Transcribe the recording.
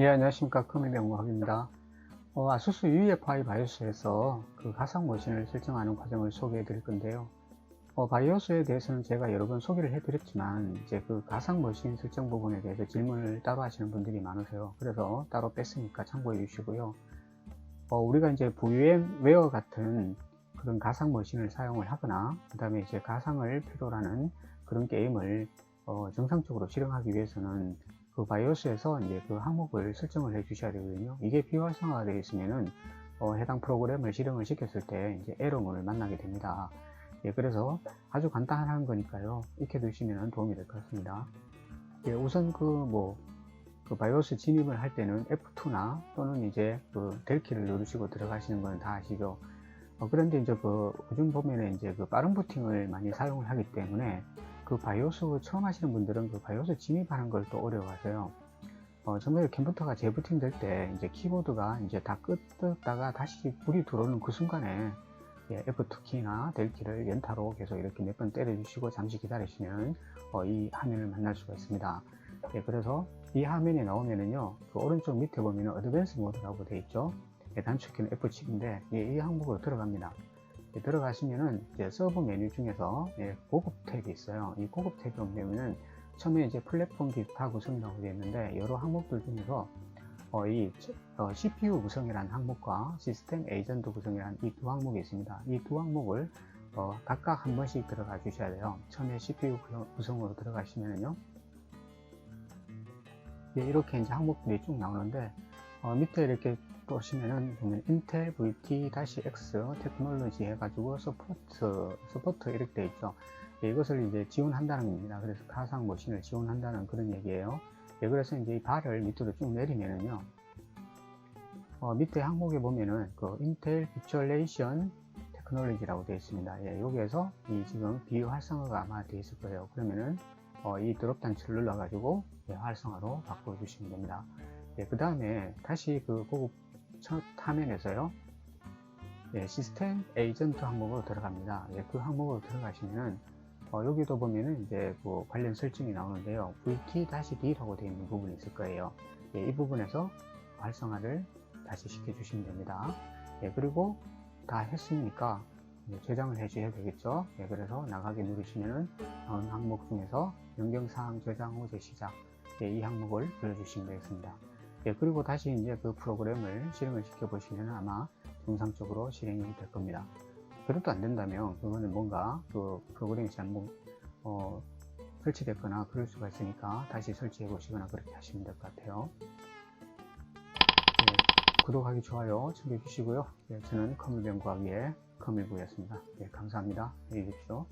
예, 안녕하십니까. 커뮤니명학입니다. 어, 아수스 UEFI 바이오스에서 그 가상 머신을 설정하는 과정을 소개해 드릴 건데요. 어, 바이오스에 대해서는 제가 여러 번 소개를 해 드렸지만, 이제 그 가상 머신 설정 부분에 대해서 질문을 따로 하시는 분들이 많으세요. 그래서 따로 뺐으니까 참고해 주시고요. 어, 우리가 이제 VM웨어 같은 그런 가상 머신을 사용을 하거나, 그 다음에 이제 가상을 필요로 하는 그런 게임을 어, 정상적으로 실행하기 위해서는 그 바이오스에서 이제 그 항목을 설정을 해 주셔야 되거든요. 이게 비활성화가 되어 있으면은 어, 해당 프로그램을 실행을 시켰을 때 이제 에러문을 만나게 됩니다. 예, 그래서 아주 간단한 거니까요. 익혀 두시면 도움이 될 것 같습니다. 예, 우선 그 뭐, 그 바이오스 진입을 할 때는 F2나 또는 이제 그 델키를 누르시고 들어가시는 건 다 아시죠? 어, 그런데 이제 그 요즘 보면은 이제 그 빠른 부팅을 많이 사용을 하기 때문에 그 바이오스 처음 하시는 분들은 그 바이오스 진입하는 걸 또 어려워하세요. 어, 처음에 컴퓨터가 재부팅 될 때 이제 키보드가 이제 다 끄다가 다시 불이 들어오는 그 순간에 예, F2 키나 델 키를 연타로 계속 이렇게 몇 번 때려주시고 잠시 기다리시면 어, 이 화면을 만날 수가 있습니다. 예, 그래서 이 화면이 나오면은요, 그 오른쪽 밑에 보면은 어드밴스 모드라고 되어 있죠. 예, 단축키는 F7인데 예, 이 항목으로 들어갑니다. 예, 들어가시면은 이제 서브 메뉴 중에서 예, 고급 탭이 있어요. 이 고급 탭이 오면은 처음에 이제 플랫폼 구성이라고 되어 있는데 여러 항목들 중에서 어, 이 어, CPU 구성이라는 항목과 시스템 에이전트 구성이라는 이 두 항목이 있습니다. 이 두 항목을 어, 각각 한 번씩 들어가 주셔야 돼요. 처음에 CPU 구성으로 들어가시면은요. 예, 이렇게 이제 항목들이 쭉 나오는데 어, 밑에 이렇게 보시면은 보면 인텔 VT-X 테크놀로지 해가지고 서포트 서포트 이렇게 되어 있죠. 예, 이것을 이제 지원한다는 겁니다. 그래서 가상 머신을 지원한다는 그런 얘기예요. 예, 그래서 이제 이 발을 밑으로 쭉 내리면은요. 어, 밑에 항목에 보면은 그 인텔 비추얼레이션 테크놀로지라고 되어 있습니다. 예, 여기에서 이 지금 비활성화가 아마 되어 있을 거예요. 그러면은 어, 이 드롭 단추를 눌러가지고 예, 활성화로 바꿔주시면 됩니다. 예, 그 다음에 다시 그 고급 첫 화면에서요. 예, 시스템 에이전트 항목으로 들어갑니다. 예, 그 항목으로 들어가시면은 어, 여기도 보면은 이제 뭐 관련 설정이 나오는데요. VT-D라고 되어 있는 부분이 있을 거예요. 예, 이 부분에서 활성화를 다시 시켜주시면 됩니다. 예, 그리고 다 했으니까 저장을 해주셔야 되겠죠. 예, 그래서 나가기 누르시면은 다음 항목 중에서 변경사항 저장 후 재시작 예, 이 항목을 눌러주시면 되겠습니다. 예, 그리고 다시 이제 그 프로그램을 실행을 시켜 보시면 아마 정상적으로 실행이 될 겁니다. 그래도 안 된다면 그거는 뭔가 그 프로그램이 잘못 어, 설치됐거나 그럴 수가 있으니까 다시 설치해 보시거나 그렇게 하시면 될 것 같아요. 예, 구독하기 좋아요 챙겨 주시고요. 예, 저는 커뮤니연구하기의 커뮤니부였습니다. 예, 감사합니다. 안녕히 계십시오.